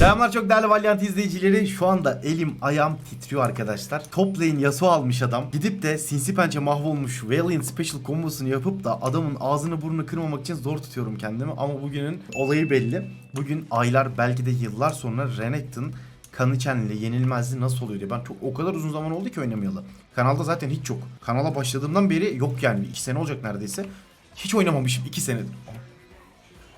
Selamlar çok değerli Valiant izleyicileri. Şu anda elim ayağım titriyor arkadaşlar. Top lane Yasuo almış adam. Gidip de sinsi pençe mahvolmuş Valiant Special kombosunu yapıp da adamın ağzını burnunu kırmamak için zor tutuyorum kendimi. Ama bugünün olayı belli. Bugün aylar belki de yıllar sonra Renekton kanı çenli yenilmezliği nasıl oluyor diye. Ben çok o kadar uzun zaman oldu ki oynamayalı. Kanalda zaten hiç yok. Kanala başladığımdan beri yok yani. 2 sene olacak neredeyse. Hiç oynamamışım 2 senedir.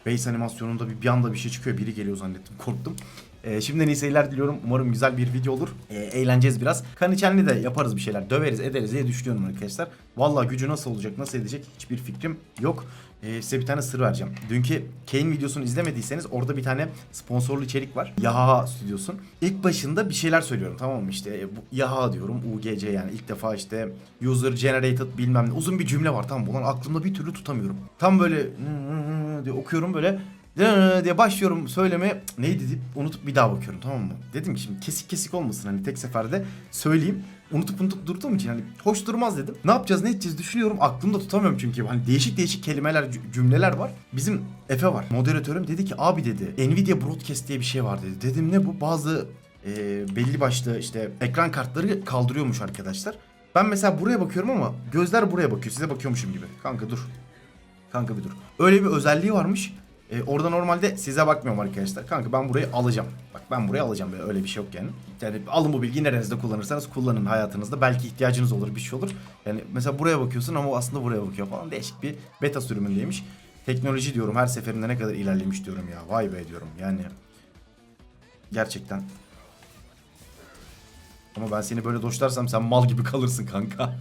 Base animasyonunda bir, bir anda bir şey çıkıyor. Biri geliyor zannettim. Korktum. Ee, şimdiden iyi seyirler diliyorum. Umarım güzel bir video olur. Ee, eğleneceğiz biraz. Kan içenli de yaparız bir şeyler. Döveriz ederiz diye düşünüyorum arkadaşlar. Vallahi gücü nasıl olacak, nasıl edecek hiçbir fikrim yok. Ee, size bir tane sır vereceğim. Dünkü Kane videosunu izlemediyseniz orada bir tane sponsorlu içerik var. Yaha stüdyosun. İlk başında bir şeyler söylüyorum tamam mı işte e, bu Yaha diyorum UGC yani ilk defa işte user generated bilmem ne uzun bir cümle var tamam mı? Ulan aklımda bir türlü tutamıyorum. Tam böyle diye okuyorum böyle diye başlıyorum söylemeye neydi deyip unutup bir daha bakıyorum tamam mı? Dedim ki şimdi kesik kesik olmasın hani tek seferde söyleyeyim. Unutup unutup durduğum için hani hoş durmaz dedim. Ne yapacağız ne edeceğiz düşünüyorum. Aklımda tutamıyorum çünkü. Hani değişik değişik kelimeler cü- cümleler var. Bizim Efe var. Moderatörüm dedi ki abi dedi Nvidia Broadcast diye bir şey var dedi. Dedim ne bu? Bazı e, belli başlı işte ekran kartları kaldırıyormuş arkadaşlar. Ben mesela buraya bakıyorum ama gözler buraya bakıyor. Size bakıyormuşum gibi. Kanka dur. Kanka bir dur. Öyle bir özelliği varmış. Ee, orada normalde size bakmıyorum arkadaşlar. Kanka ben burayı alacağım. Bak ben burayı alacağım böyle öyle bir şey yok yani. Yani alın bu bilgiyi nerenizde kullanırsanız kullanın hayatınızda. Belki ihtiyacınız olur bir şey olur. Yani mesela buraya bakıyorsun ama aslında buraya bakıyor falan. Değişik bir beta sürümündeymiş. Teknoloji diyorum her seferinde ne kadar ilerlemiş diyorum ya. Vay be diyorum yani. Gerçekten. Ama ben seni böyle doşlarsam sen mal gibi kalırsın kanka.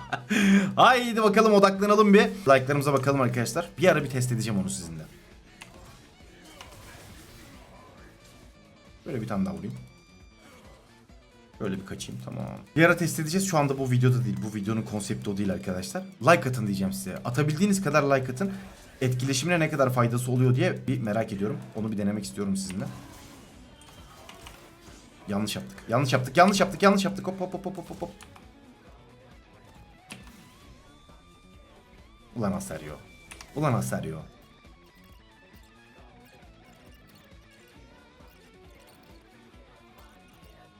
Haydi bakalım odaklanalım bir. Like'larımıza bakalım arkadaşlar. Bir ara bir test edeceğim onu sizinle. Böyle bir tane daha vurayım. Böyle bir kaçayım tamam. Bir ara test edeceğiz. Şu anda bu videoda değil. Bu videonun konsepti o değil arkadaşlar. Like atın diyeceğim size. Atabildiğiniz kadar like atın. Etkileşimine ne kadar faydası oluyor diye bir merak ediyorum. Onu bir denemek istiyorum sizinle. Yanlış yaptık. Yanlış yaptık. Yanlış yaptık. Yanlış yaptık. Hop hop hop hop hop hop. Ulan Aseryo. Ulan Aseryo.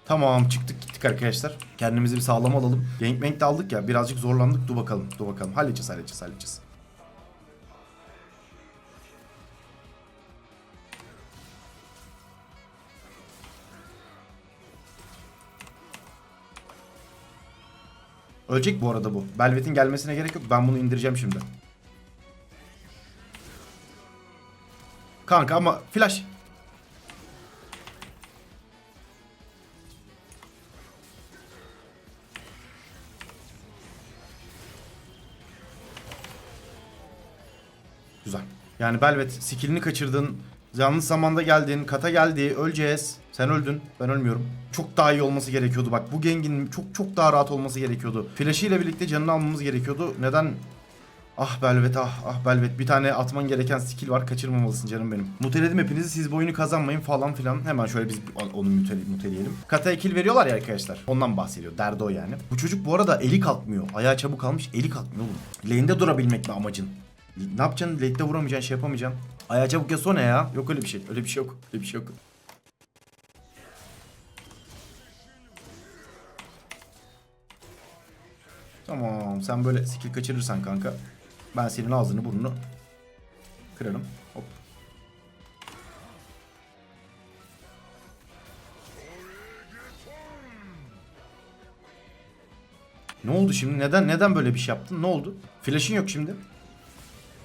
Tamam çıktık gittik arkadaşlar. Kendimizi bir sağlam alalım. Gangbang de aldık ya birazcık zorlandık. Dur bakalım dur bakalım. Halledeceğiz halledeceğiz halledeceğiz. Ölecek bu arada bu. Belvet'in gelmesine gerek yok. Ben bunu indireceğim şimdi. Kanka ama flash. Güzel. Yani Belvet skillini kaçırdın. Yanlış zamanda geldin. Kata geldi. Öleceğiz. Sen öldün. Ben ölmüyorum. Çok daha iyi olması gerekiyordu. Bak bu gengin çok çok daha rahat olması gerekiyordu. Flash'ı ile birlikte canını almamız gerekiyordu. Neden? Ah Belvet ah ah Belvet bir tane atman gereken skill var kaçırmamalısın canım benim. Muteledim hepinizi siz bu oyunu kazanmayın falan filan. Hemen şöyle biz onu mutele, muteleyelim. Kata'ya kill veriyorlar ya arkadaşlar. Ondan bahsediyor. Derdi o yani. Bu çocuk bu arada eli kalkmıyor. Ayağı çabuk kalmış eli kalkmıyor oğlum. Lane'de durabilmek mi amacın? Ne yapacaksın? Late'de vuramayacaksın şey yapamayacaksın. Ayağı çabuk Yasuo ne ya? Yok öyle bir şey. Öyle bir şey yok. Öyle bir şey yok. Tamam sen böyle skill kaçırırsan kanka ben senin ağzını burnunu kırarım. Hop. Ne oldu şimdi? Neden neden böyle bir şey yaptın? Ne oldu? Flash'ın yok şimdi.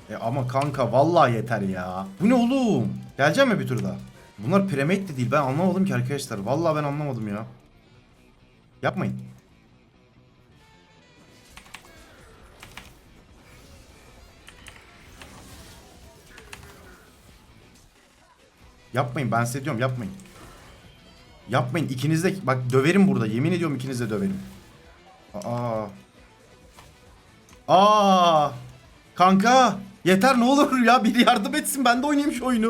E ama kanka vallahi yeter ya. Bu ne oğlum? Gelecek mi bir tur daha? Bunlar premade de değil. Ben anlamadım ki arkadaşlar. Vallahi ben anlamadım ya. Yapmayın. Yapmayın ben size diyorum yapmayın. Yapmayın ikiniz de bak döverim burada yemin ediyorum ikiniz de döverim. Aa. Aa. Kanka Yeter ne olur ya biri yardım etsin ben de oynayayım şu oyunu.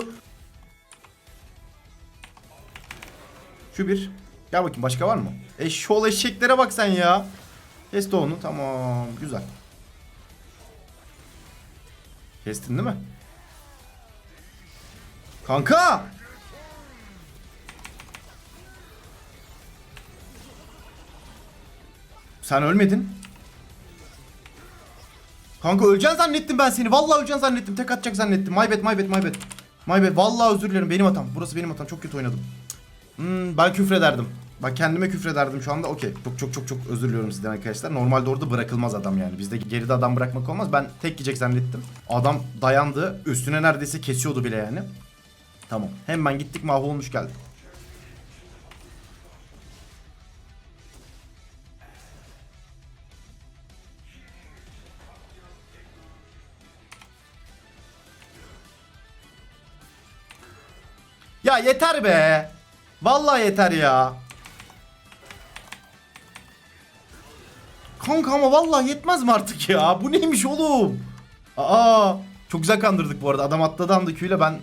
Şu bir. Gel bakayım başka var mı? E Eşşol eşeklere bak sen ya. Kesti onu tamam güzel. Kestin değil mi? Kanka! Sen ölmedin. Kanka öleceksin zannettim ben seni. Vallahi öleceksin zannettim. Tek atacak zannettim. My bad, my bad, my bad. My bad. Vallahi özür dilerim. Benim hatam. Burası benim hatam. Çok kötü oynadım. Hmm, ben küfrederdim. Bak kendime küfrederdim şu anda. Okey. Çok çok çok çok özür diliyorum sizden arkadaşlar. Normalde orada bırakılmaz adam yani. Bizde geride adam bırakmak olmaz. Ben tek yiyecek zannettim. Adam dayandı. Üstüne neredeyse kesiyordu bile yani. Tamam. Hemen gittik mahvolmuş geldik. Yeter be. Vallahi yeter ya. Kanka ama vallahi yetmez mi artık ya? Bu neymiş oğlum? Aa, çok güzel kandırdık bu arada. Adam atladı anda Q'yle ben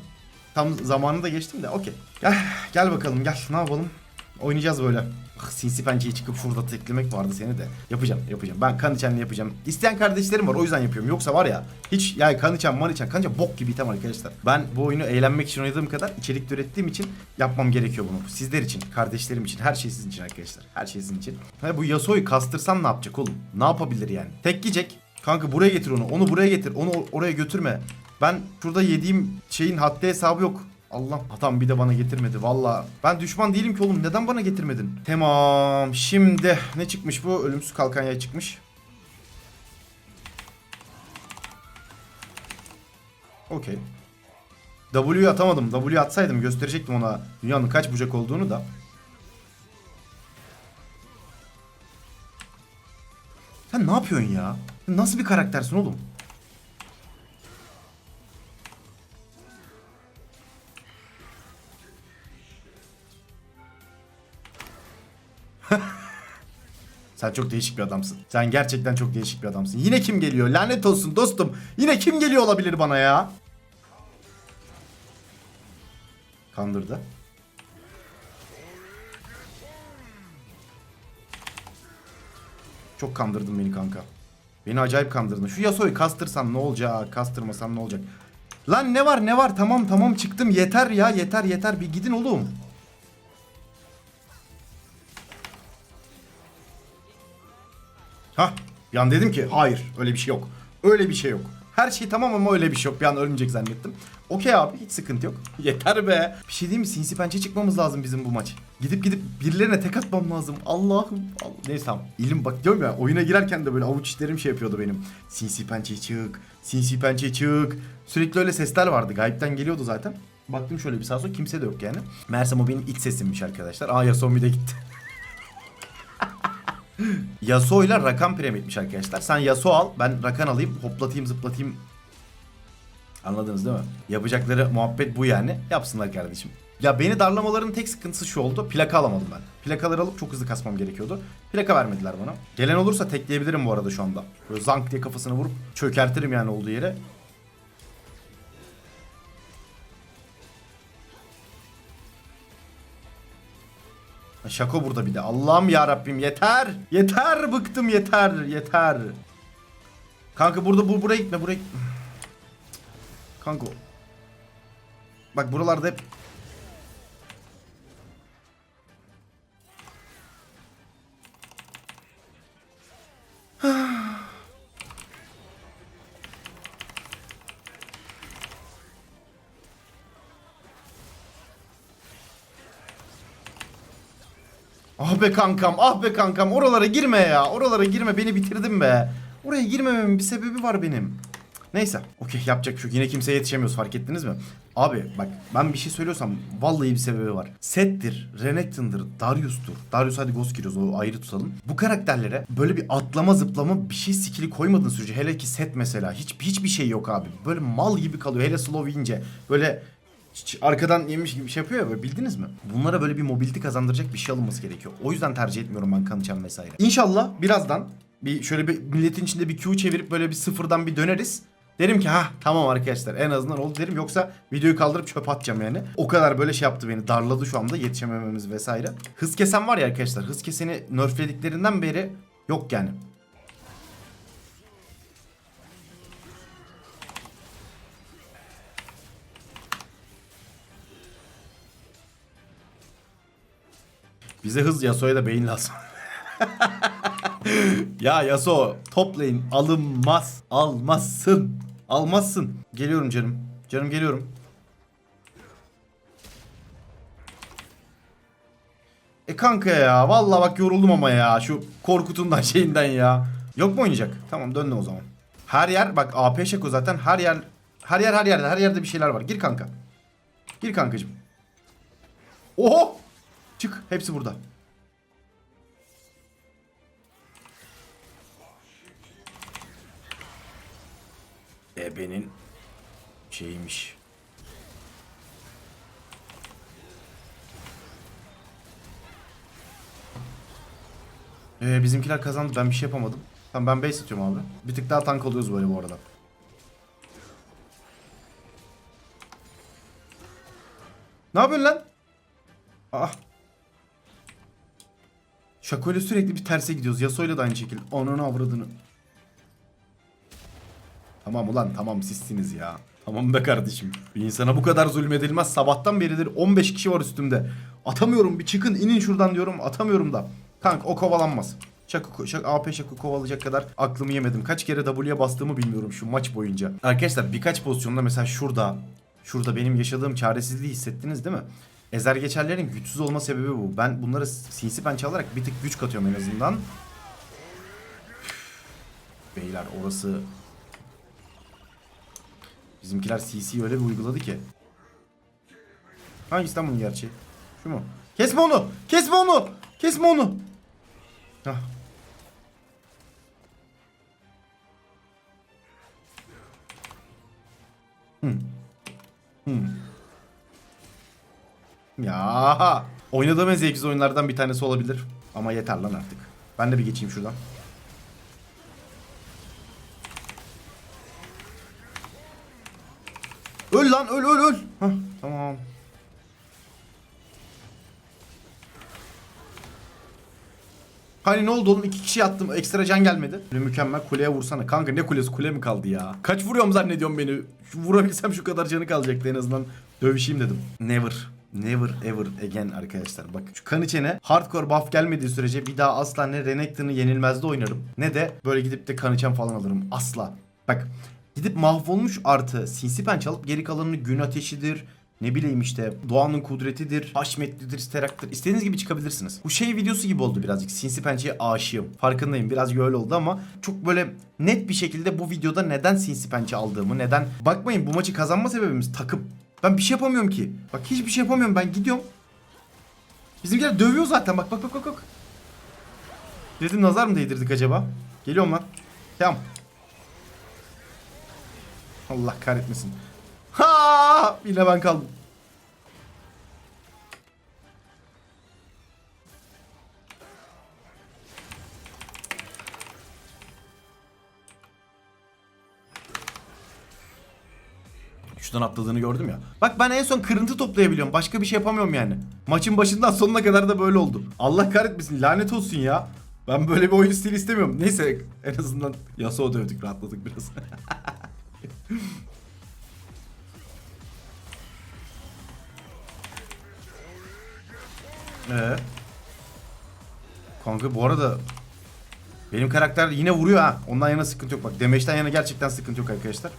tam zamanında geçtim de okey. Gel, gel bakalım gel ne yapalım? Oynayacağız böyle. Ah, sinsi pençeyi çıkıp şurada teklemek vardı seni de. Yapacağım yapacağım. Ben kan içenle yapacağım. İsteyen kardeşlerim var o yüzden yapıyorum. Yoksa var ya hiç yani kan içen man içen kanca bok gibi item arkadaşlar. Ben bu oyunu eğlenmek için oynadığım kadar içerik ürettiğim için yapmam gerekiyor bunu. Sizler için, kardeşlerim için, her şey sizin için arkadaşlar. Her şey sizin için. Hani bu Yasuo'yu kastırsam ne yapacak oğlum? Ne yapabilir yani? Tek yiyecek. Kanka buraya getir onu. Onu buraya getir. Onu or- oraya götürme. Ben şurada yediğim şeyin haddi hesabı yok. Allah adam bir de bana getirmedi valla. Ben düşman değilim ki oğlum neden bana getirmedin? Tamam şimdi ne çıkmış bu? Ölümsüz kalkan yay çıkmış. Okey. W'yu atamadım. W atsaydım gösterecektim ona dünyanın kaç bucak olduğunu da. Sen ne yapıyorsun ya? Nasıl bir karaktersin oğlum? Sen çok değişik bir adamsın. Sen gerçekten çok değişik bir adamsın. Yine kim geliyor? Lanet olsun dostum. Yine kim geliyor olabilir bana ya? Kandırdı. Çok kandırdın beni kanka. Beni acayip kandırdın. Şu Yasuo'yu kastırsam ne olacak? Kastırmasam ne olacak? Lan ne var ne var? Tamam tamam çıktım. Yeter ya yeter yeter. Bir gidin oğlum. An dedim ki hayır öyle bir şey yok. Öyle bir şey yok. Her şey tamam ama öyle bir şey yok. Bir an ölmeyecek zannettim. Okey abi hiç sıkıntı yok. Yeter be. Bir şey diyeyim mi? Sinsi pençe çıkmamız lazım bizim bu maç. Gidip gidip birilerine tek atmam lazım. Allah'ım. Allah. Neyse tamam. İlim bak diyorum ya oyuna girerken de böyle avuç işlerim şey yapıyordu benim. Sinsi pençe çık. Sinsi pençe çık. Sürekli öyle sesler vardı. Gayipten geliyordu zaten. Baktım şöyle bir sağa sola kimse de yok yani. Meğersem o benim iç sesimmiş arkadaşlar. Aa Yasuo bir de gitti. Yasuo ile Rakan piramidmiş arkadaşlar. Sen Yasuo al, ben Rakan alayım, hoplatayım, zıplatayım. Anladınız değil mi? Yapacakları muhabbet bu yani. Yapsınlar kardeşim. Ya beni darlamaların tek sıkıntısı şu oldu. Plaka alamadım ben. Plakaları alıp çok hızlı kasmam gerekiyordu. Plaka vermediler bana. Gelen olursa tekleyebilirim bu arada şu anda. Böyle zank diye kafasını vurup çökertirim yani olduğu yere. Şako burada bir de. Allah'ım ya Rabbim yeter. Yeter bıktım yeter. Yeter. Kanka burada bu buraya gitme buraya. Kanka. Bak buralarda hep Ah be kankam, ah be kankam. Oralara girme ya. Oralara girme. Beni bitirdin be. Oraya girmememin bir sebebi var benim. Neyse. Okey yapacak bir şey. Yine kimseye yetişemiyoruz fark ettiniz mi? Abi bak ben bir şey söylüyorsam vallahi bir sebebi var. Set'tir, Renekton'dır, Darius'tur. Darius hadi Ghost giriyoruz o ayrı tutalım. Bu karakterlere böyle bir atlama zıplama bir şey skill'i koymadığın sürece hele ki Set mesela hiç hiçbir şey yok abi. Böyle mal gibi kalıyor. Hele slow ince. Böyle arkadan yemiş gibi şey yapıyor ya böyle bildiniz mi? Bunlara böyle bir mobility kazandıracak bir şey alınması gerekiyor. O yüzden tercih etmiyorum ben kanıçan vesaire. İnşallah birazdan bir şöyle bir milletin içinde bir Q çevirip böyle bir sıfırdan bir döneriz. Derim ki ha tamam arkadaşlar en azından oldu derim yoksa videoyu kaldırıp çöp atacağım yani. O kadar böyle şey yaptı beni darladı şu anda yetişemememiz vesaire. Hız kesen var ya arkadaşlar hız keseni nerflediklerinden beri yok yani. Bize hız Yasuo'ya da beyin lazım. ya Yasuo top lane alınmaz. Almazsın. Almazsın. Geliyorum canım. Canım geliyorum. E kanka ya vallahi bak yoruldum ama ya şu Korkut'undan şeyinden ya. Yok mu oynayacak? Tamam dön o zaman. Her yer bak AP Şako zaten her yer her yer her yerde her yerde bir şeyler var. Gir kanka. Gir kankacım. Oho! Hepsi burada. Ebenin şeymiş. Ee, bizimkiler kazandı. Ben bir şey yapamadım. Tamam ben base atıyorum abi. Bir tık daha tank oluyoruz böyle bu arada. Ne yapıyorsun lan? Ah. Şakoyla sürekli bir terse gidiyoruz. Yasuo'yla da aynı şekilde. Ananı avradını. Tamam ulan tamam sizsiniz ya. Tamam be kardeşim. Bir insana bu kadar zulmedilmez. Sabahtan beridir 15 kişi var üstümde. Atamıyorum bir çıkın inin şuradan diyorum. Atamıyorum da. Kanka o kovalanmaz. Şakı, şak, AP şakı kovalayacak kadar aklımı yemedim. Kaç kere W'ye bastığımı bilmiyorum şu maç boyunca. Arkadaşlar birkaç pozisyonda mesela şurada şurada benim yaşadığım çaresizliği hissettiniz değil mi? Ezer geçerlerin güçsüz olma sebebi bu. Ben bunları sinsi pençe alarak bir tık güç katıyorum en azından. Beyler orası Bizimkiler CC öyle bir uyguladı ki. Hangisinden bunun gerçeği? Şu mu? Kesme onu! Kesme onu! Kesme onu! Hah. Hmm. Hmm. Ya oynadığım en zevksiz oyunlardan bir tanesi olabilir. Ama yeter lan artık. Ben de bir geçeyim şuradan. Öl lan öl öl öl. Hah, tamam. Hani ne oldu oğlum iki kişi attım ekstra can gelmedi. Mükemmel kuleye vursana. Kanka ne kulesi kule mi kaldı ya? Kaç vuruyorum zannediyorum beni. Vurabilsem şu kadar canı kalacaktı en azından. Dövüşeyim dedim. Never. Never ever again arkadaşlar. Bak şu kan içene hardcore buff gelmediği sürece bir daha asla ne Renekton'u yenilmezde oynarım. Ne de böyle gidip de kan içen falan alırım. Asla. Bak gidip mahvolmuş artı sinsi penç alıp geri kalanını gün ateşidir. Ne bileyim işte doğanın kudretidir, haşmetlidir, steraktır. İstediğiniz gibi çıkabilirsiniz. Bu şey videosu gibi oldu birazcık. Sinsi pençeye aşığım. Farkındayım. Biraz öyle oldu ama çok böyle net bir şekilde bu videoda neden sinsi pençe aldığımı, neden... Bakmayın bu maçı kazanma sebebimiz takım. Ben bir şey yapamıyorum ki. Bak hiçbir şey yapamıyorum ben gidiyorum. Bizimkiler dövüyor zaten bak bak bak bak. bak. Dedim nazar mı değdirdik acaba? Geliyorum lan. Tamam. Allah kahretmesin. Ha! Yine ben kaldım. Şuradan atladığını gördüm ya. Bak ben en son kırıntı toplayabiliyorum. Başka bir şey yapamıyorum yani. Maçın başından sonuna kadar da böyle oldu. Allah kahretmesin. Lanet olsun ya. Ben böyle bir oyun stili istemiyorum. Neyse en azından Yasuo dövdük rahatladık biraz. Ee? Kanka bu arada benim karakter yine vuruyor ha. Ondan yana sıkıntı yok. Bak demeçten yana gerçekten sıkıntı yok arkadaşlar.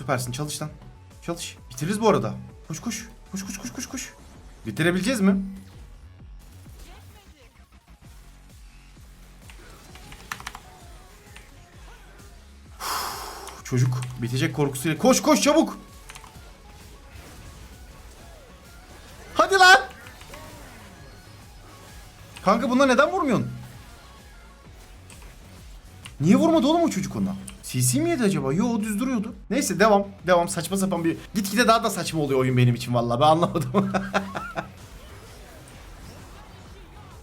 Süpersin çalış lan. Çalış. Bitiririz bu arada. Koş koş. Koş koş koş koş koş. Bitirebileceğiz mi? Çocuk bitecek korkusuyla. Koş koş çabuk. Hadi lan. Kanka buna neden vurmuyorsun? Niye vurmadı oğlum o çocuk ona? CC mi yedi acaba? Yo düz duruyordu. Neyse devam. Devam saçma sapan bir... Gitgide daha da saçma oluyor oyun benim için vallahi ben anlamadım.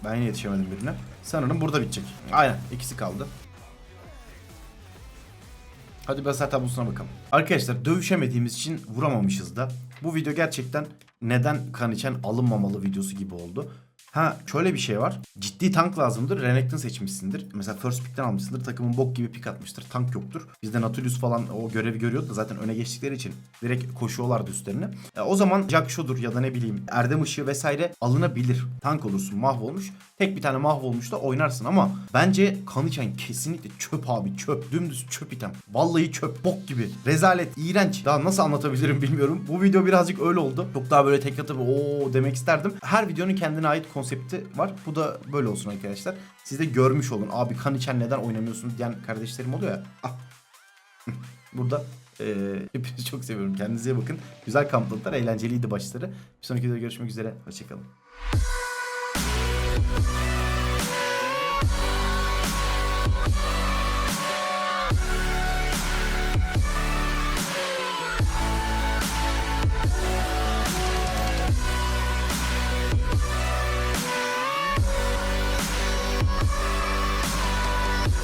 ben yetişemedim birine. Sanırım burada bitecek. Aynen ikisi kaldı. Hadi basar tablosuna bakalım. Arkadaşlar dövüşemediğimiz için vuramamışız da. Bu video gerçekten neden kan içen alınmamalı videosu gibi oldu. Ha şöyle bir şey var. Ciddi tank lazımdır. Renekton seçmişsindir. Mesela first pick'ten almışsındır. Takımın bok gibi pick atmıştır. Tank yoktur. Bizde Nautilus falan o görevi görüyordu da zaten öne geçtikleri için direkt koşuyorlardı üstlerine. E, o zaman Jack Show'dur ya da ne bileyim Erdem Işığı vesaire alınabilir. Tank olursun mahvolmuş. Tek bir tane mahvolmuş da oynarsın ama bence Kanıçen kesinlikle çöp abi çöp. Dümdüz çöp item. Vallahi çöp bok gibi. Rezalet, iğrenç. Daha nasıl anlatabilirim bilmiyorum. Bu video birazcık öyle oldu. Çok daha böyle tek atıp o demek isterdim. Her videonun kendine ait konsepti var. Bu da böyle olsun arkadaşlar. Siz de görmüş olun. Abi Kanıçen neden oynamıyorsunuz diyen kardeşlerim oluyor ya. Ah. Burada eee hepinizi çok seviyorum. Kendinize bakın. Güzel kampladılar. Eğlenceliydi başları. Bir sonraki videoda görüşmek üzere. Hoşçakalın.